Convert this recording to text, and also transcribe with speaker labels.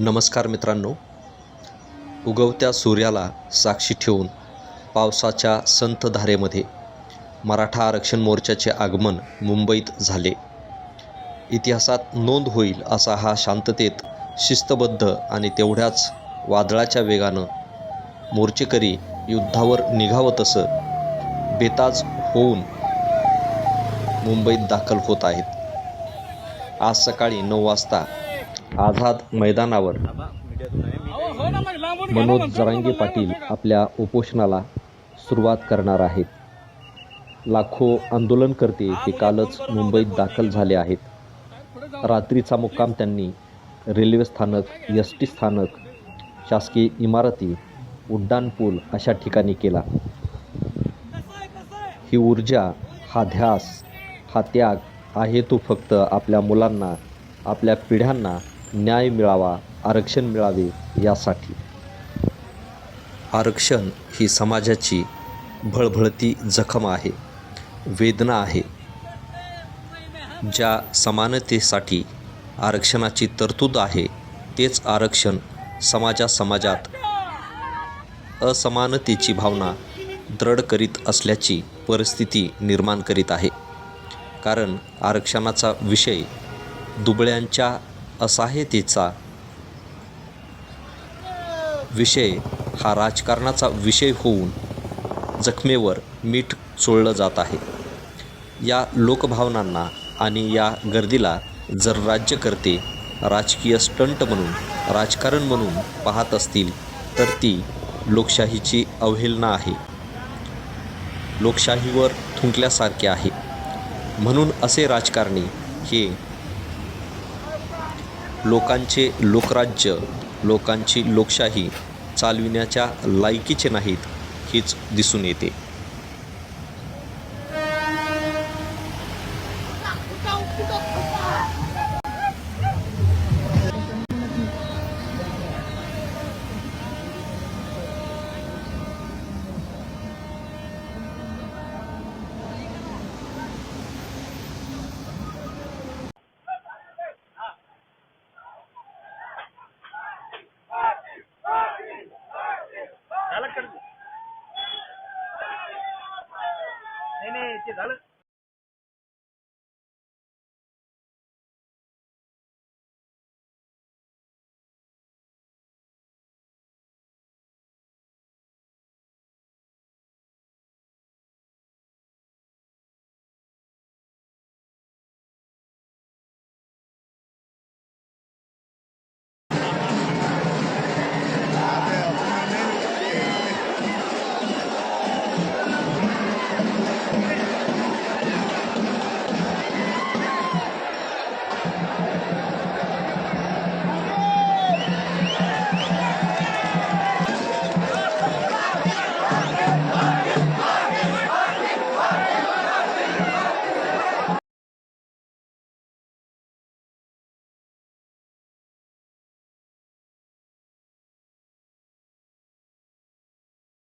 Speaker 1: नमस्कार मित्रांनो. उगवत्या सूर्याला साक्षी ठेवून पावसाच्या संतधारेमध्ये मराठा आरक्षण मोर्चाचे आगमन मुंबईत झाले. इतिहासात नोंद होईल असा हा शांततेत शिस्तबद्ध आणि तेवढ्याच वादळाच्या वेगानं मोर्चेकरी युद्धावर निघावं तसं बेताज होऊन मुंबईत दाखल होत आहेत. आज सकाळी नऊ वाजता आझाद मैदानावर. मनोज जरांगे पाटील आपल्या उपोषणाला सुरुवात करणार आहेत. लाखो आंदोलनकर्ते हे कालच मुंबईत दाखल झाले आहेत. रात्रीचा मुक्काम त्यांनी रेल्वे स्थानक एस टी स्थानक शासकीय इमारती उड्डाणपूल अशा ठिकाणी केला. ही ऊर्जा हा ध्यास हा त्याग आहे तो फक्त आपल्या मुलांना आपल्या पिढ्यांना न्याय मिळावा आरक्षण मिळावे यासाठी. आरक्षण ही समाजाची भळभळती जखम आहे वेदना आहे. ज्या समानतेसाठी आरक्षणाची तरतूद आहे तेच आरक्षण समाजा समाजात असमानतेची भावना दृढ करीत असल्याची परिस्थिती निर्माण करीत आहे. कारण आरक्षणाचा विषय दुबळ्यांच्या असहायतेचा विषय हा राजकारणाचा विषय होऊन जखमेवर मीठ चोळलं जात आहे. या लोकभावनांना आणि या गर्दीला जर राज्यकर्ते राजकीय स्टंट म्हणून राजकारण म्हणून पाहत असतील तर ती लोकशाहीची अवहेलना आहे. लोकशाहीवर थुंकल्यासारखे आहे. म्हणून असे राजकारणी हे लोकांचे लोकराज्य लोकांची लोकशाही चालविण्याच्या लायकीचे नाहीत हेच दिसून येते.
Speaker 2: नाही नाही ते झालं.